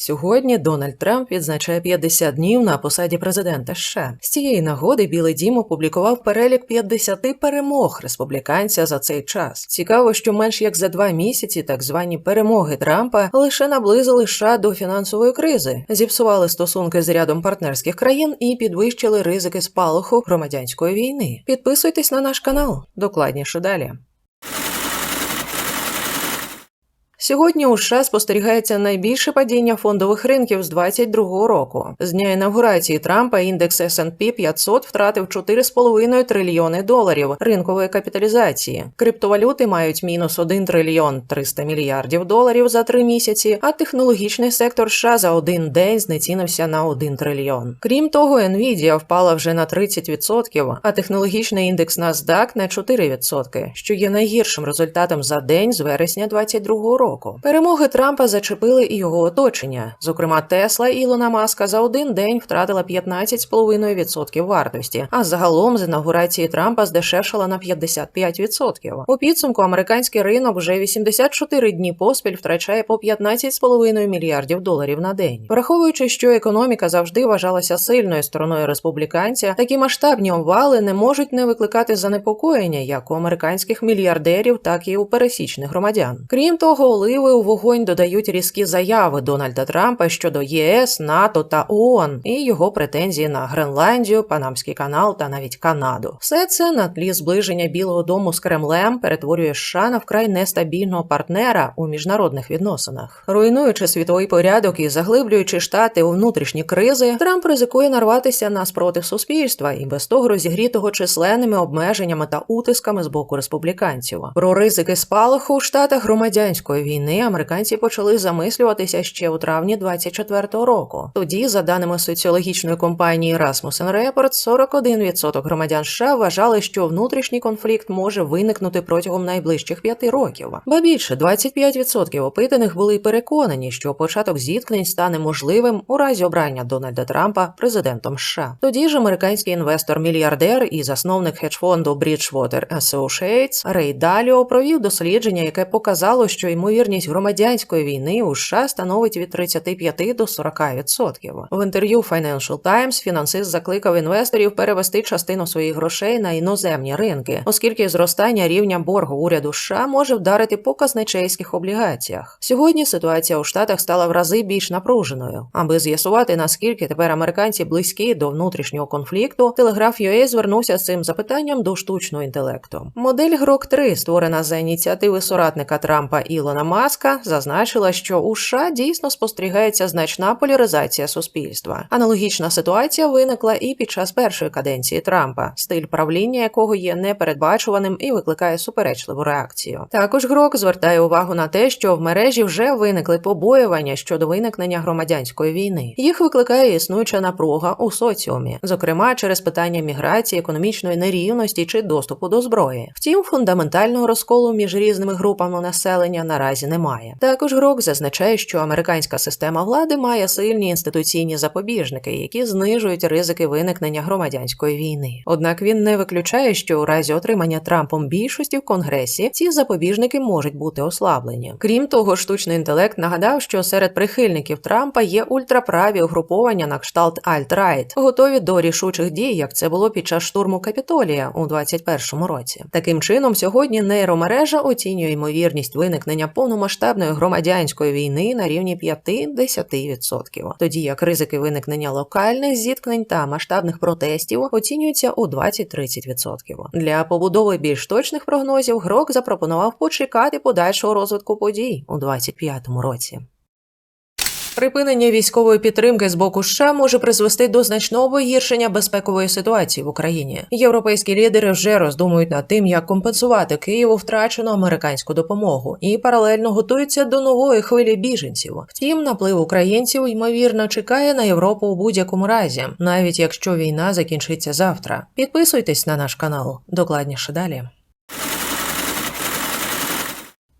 Сьогодні Дональд Трамп відзначає 50 днів на посаді президента США. З цієї нагоди Білий Дім опублікував перелік 50 перемог республіканця за цей час. Цікаво, що менш як за два місяці так звані перемоги Трампа лише наблизили США до фінансової кризи, зіпсували стосунки з рядом партнерських країн і підвищили ризики спалаху громадянської війни. Підписуйтесь на наш канал. Докладніше далі. Сьогодні у США спостерігається найбільше падіння фондових ринків з 2022 року. З дня інавгурації Трампа індекс S&P 500 втратив 4,5 трильйони доларів ринкової капіталізації. Криптовалюти мають мінус 1 трильйон 300 мільярдів доларів за три місяці, а технологічний сектор США за один день знецінився на 1 трильйон. Крім того, Nvidia впала вже на 30%, а технологічний індекс NASDAQ на 4%, що є найгіршим результатом за день з вересня 2022 року року. Перемоги Трампа зачепили і його оточення. Зокрема, Тесла Ілона Маска за один день втратила 15,5% вартості, а загалом з інаугурації Трампа здешевшала на 55%. У підсумку американський ринок вже 84 дні поспіль втрачає по 15,5 мільярдів доларів на день. Враховуючи, що економіка завжди вважалася сильною стороною республіканця, такі масштабні обвали не можуть не викликати занепокоєння як у американських мільярдерів, так і у пересічних громадян. Крім того, оливи у вогонь додають різкі заяви Дональда Трампа щодо ЄС, НАТО та ООН і його претензії на Гренландію, Панамський канал та навіть Канаду. Все це на тлі зближення Білого Дому з Кремлем перетворює США на вкрай нестабільного партнера у міжнародних відносинах, руйнуючи світовий порядок і заглиблюючи штати у внутрішні кризи, Трамп ризикує нарватися на спротив суспільства і без того розігрітого численними обмеженнями та утисками з боку республіканців. Про ризики спалаху у штатах громадянської війни американці почали замислюватися ще у травні 24-го року. Тоді, за даними соціологічної компанії Rasmussen Report, 41% громадян США вважали, що внутрішній конфлікт може виникнути протягом найближчих п'яти років. Ба більше 25% опитаних були переконані, що початок зіткнень стане можливим у разі обрання Дональда Трампа президентом США. Тоді ж американський інвестор-мільярдер і засновник хедж-фонду Bridgewater Associates Рей Даліо провів дослідження, яке показало, що ймовірність громадянської війни у США становить від 35 до 40%. В інтерв'ю Financial Times фінансист закликав інвесторів перевести частину своїх грошей на іноземні ринки, оскільки зростання рівня боргу уряду США може вдарити по казначейських облігаціях. Сьогодні ситуація у штатах стала в рази більш напруженою. Аби з'ясувати наскільки тепер американці близькі до внутрішнього конфлікту, телеграф UA звернувся з цим запитанням до штучного інтелекту. Модель Грок 3 створена за ініціативи соратника Трампа Ілона Маска, зазначила, що у США дійсно спостерігається значна поляризація суспільства. Аналогічна ситуація виникла і під час першої каденції Трампа, стиль правління якого є непередбачуваним і викликає суперечливу реакцію. Також Грок звертає увагу на те, що в мережі вже виникли побоювання щодо виникнення громадянської війни. Їх викликає існуюча напруга у соціумі, зокрема через питання міграції, економічної нерівності чи доступу до зброї. Втім, фундаментального розколу між різними групами населення наразі немає. Також Грок зазначає, що американська система влади має сильні інституційні запобіжники, які знижують ризики виникнення громадянської війни. Однак він не виключає, що у разі отримання Трампом більшості в Конгресі ці запобіжники можуть бути ослаблені. Крім того, штучний інтелект нагадав, що серед прихильників Трампа є ультраправі угруповання на кшталт Alt-Right, готові до рішучих дій, як це було під час штурму Капітолія у 2021 році. Таким чином, сьогодні нейромережа оцінює ймовірність виникнення повномасштабної громадянської війни на рівні 5-10%, тоді як ризики виникнення локальних зіткнень та масштабних протестів оцінюються у 20-30%. Для побудови більш точних прогнозів Грок запропонував почекати подальшого розвитку подій у 2025 році. Припинення військової підтримки з боку США може призвести до значного погіршення безпекової ситуації в Україні. Європейські лідери вже роздумують над тим, як компенсувати Києву втрачену американську допомогу, і паралельно готуються до нової хвилі біженців. Втім, наплив українців ймовірно чекає на Європу у будь-якому разі, навіть якщо війна закінчиться завтра. Підписуйтесь на наш канал. Докладніше далі.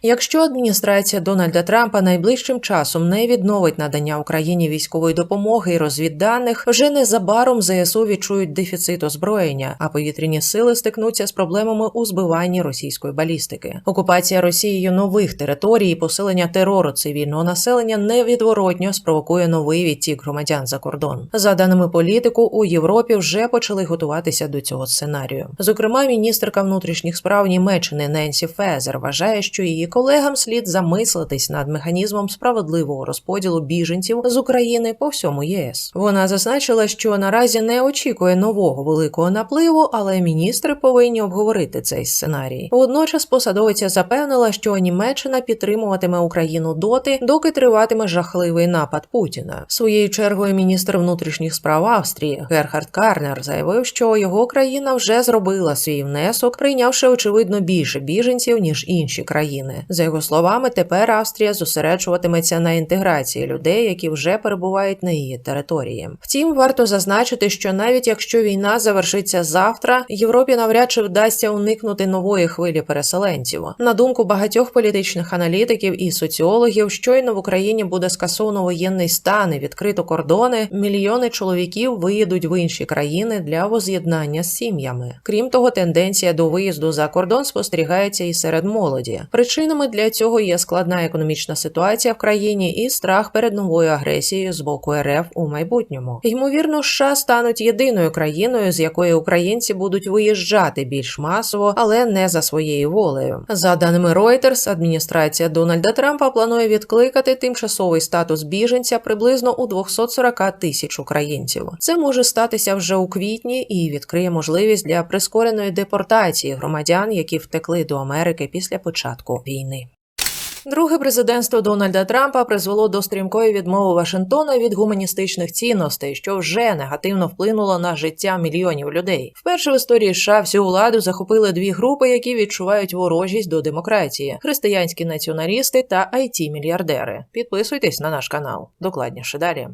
Якщо адміністрація Дональда Трампа найближчим часом не відновить надання Україні військової допомоги і розвідданих, вже незабаром ЗСУ відчують дефіцит озброєння, а повітряні сили стикнуться з проблемами у збиванні російської балістики. Окупація Росією нових територій і посилення терору цивільного населення невідворотньо спровокує новий відтік громадян за кордон. За даними політику, у Європі вже почали готуватися до цього сценарію. Зокрема, міністерка внутрішніх справ Німеччини Ненсі Фезер вважає, що її колегам слід замислитись над механізмом справедливого розподілу біженців з України по всьому ЄС. Вона зазначила, що наразі не очікує нового великого напливу, але міністри повинні обговорити цей сценарій. Водночас посадовиця запевнила, що Німеччина підтримуватиме Україну доти, доки триватиме жахливий напад Путіна. Своєю чергою міністр внутрішніх справ Австрії Герхард Карнер заявив, що його країна вже зробила свій внесок, прийнявши очевидно більше біженців ніж інші країни. За його словами, тепер Австрія зосереджуватиметься на інтеграції людей, які вже перебувають на її території. Втім, варто зазначити, що навіть якщо війна завершиться завтра, Європі навряд чи вдасться уникнути нової хвилі переселенців. На думку багатьох політичних аналітиків і соціологів, щойно в Україні буде скасовано воєнний стан і відкрито кордони, мільйони чоловіків виїдуть в інші країни для воз'єднання з сім'ями. Крім того, тенденція до виїзду за кордон спостерігається і серед молоді. Причинами для цього є складна економічна ситуація в країні і страх перед новою агресією з боку РФ у майбутньому. Ймовірно, США стануть єдиною країною, з якої українці будуть виїжджати більш масово, але не за своєю волею. За даними Reuters, адміністрація Дональда Трампа планує відкликати тимчасовий статус біженця приблизно у 240 тисяч українців. Це може статися вже у квітні і відкриє можливість для прискореної депортації громадян, які втекли до Америки після початку війни. Друге президентство Дональда Трампа призвело до стрімкої відмови Вашингтона від гуманістичних цінностей, що вже негативно вплинуло на життя мільйонів людей. Вперше в історії США всю владу захопили дві групи, які відчувають ворожість до демократії: християнські націоналісти та it мільярдери Підписуйтесь на наш канал. Докладніше далі.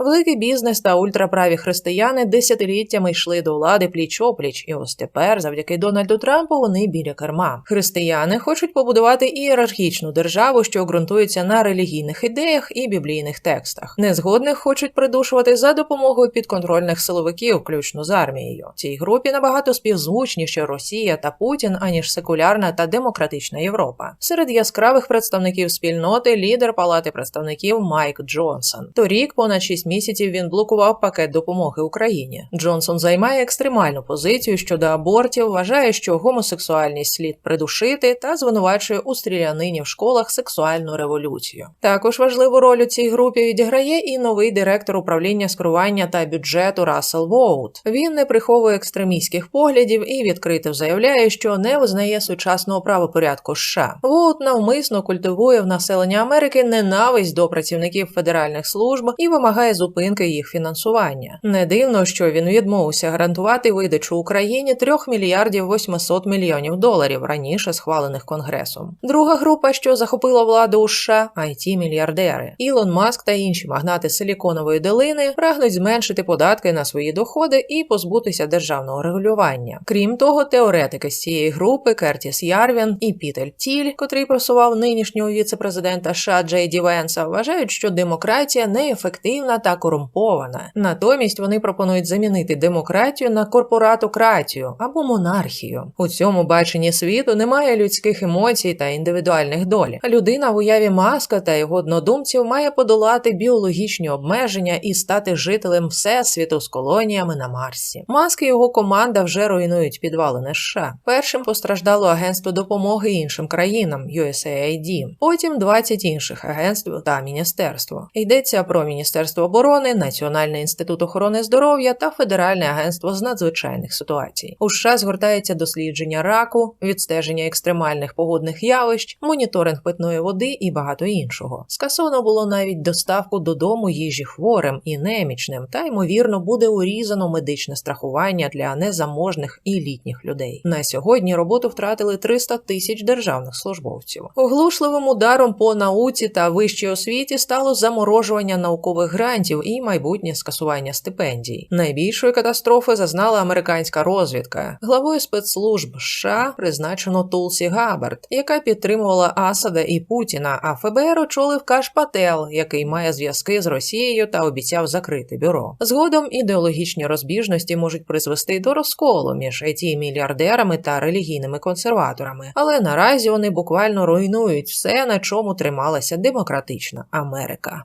Великий бізнес та ультраправі християни десятиліттями йшли до влади пліч-опліч, і ось тепер, завдяки Дональду Трампу, вони біля керма. Християни хочуть побудувати ієрархічну державу, що ґрунтується на релігійних ідеях і біблійних текстах. Незгодних хочуть придушувати за допомогою підконтрольних силовиків, включно з армією. Цій групі набагато співзвучніше Росія та Путін, аніж секулярна та демократична Європа. Серед яскравих представників спільноти лідер Палати представників Майк Джонсон. Торік понад 6 місяців він блокував пакет допомоги Україні. Джонсон займає екстремальну позицію щодо абортів, вважає, що гомосексуальність слід придушити та звинувачує у стрілянині в школах сексуальну революцію. Також важливу роль у цій групі відіграє і новий директор управління скерування та бюджету Рассел Воут. Він не приховує екстремістських поглядів і відкрито заявляє, що не визнає сучасного правопорядку США. Воут навмисно культивує в населення Америки ненависть до працівників федеральних служб і вимагає зупинки їх фінансування. Не дивно, що він відмовився гарантувати видачу Україні 3 мільярдів 800 мільйонів доларів раніше схвалених конгресом. Друга група, що захопила владу у США, it мільярдери. Ілон Маск та інші магнати Силіконової долини прагнуть зменшити податки на свої доходи і позбутися державного регулювання. Крім того, теоретики з цієї групи Кертіс Ярвін і Пітель Тіль, котрий просував нинішнього віце-президента США Джей Ді Венса, вважають, що демократія неефективна та корумпована. Натомість вони пропонують замінити демократію на корпоратократію або монархію. У цьому баченні світу немає людських емоцій та індивідуальних доль. Людина в уяві маска та його однодумців має подолати біологічні обмеження і стати жителем всесвіту з колоніями на Марсі. Маск і його команда вже руйнують підвалини США. Першим постраждало агентство допомоги іншим країнам USAID, потім 20 інших агентств та міністерство. Йдеться про міністерство оборони, Національний інститут охорони здоров'я та Федеральне агентство з надзвичайних ситуацій. У США згортається дослідження раку, відстеження екстремальних погодних явищ, моніторинг питної води і багато іншого. Скасовано було навіть доставку додому їжі хворим і немічним, та ймовірно буде урізано медичне страхування для незаможних і літніх людей. На сьогодні роботу втратили 300 тисяч державних службовців. Оглушливим ударом по науці та вищій освіті стало заморожування наукових грантів грантів і майбутнє скасування стипендій. Найбільшої катастрофи зазнала американська розвідка. Главою спецслужб США призначено Тулсі Габард, яка підтримувала Асада і Путіна. А ФБР очолив Каш Пател, який має зв'язки з Росією та обіцяв закрити бюро. Згодом ідеологічні розбіжності можуть призвести до розколу між it мільярдерами та релігійними консерваторами, але наразі вони буквально руйнують все, на чому трималася демократична Америка.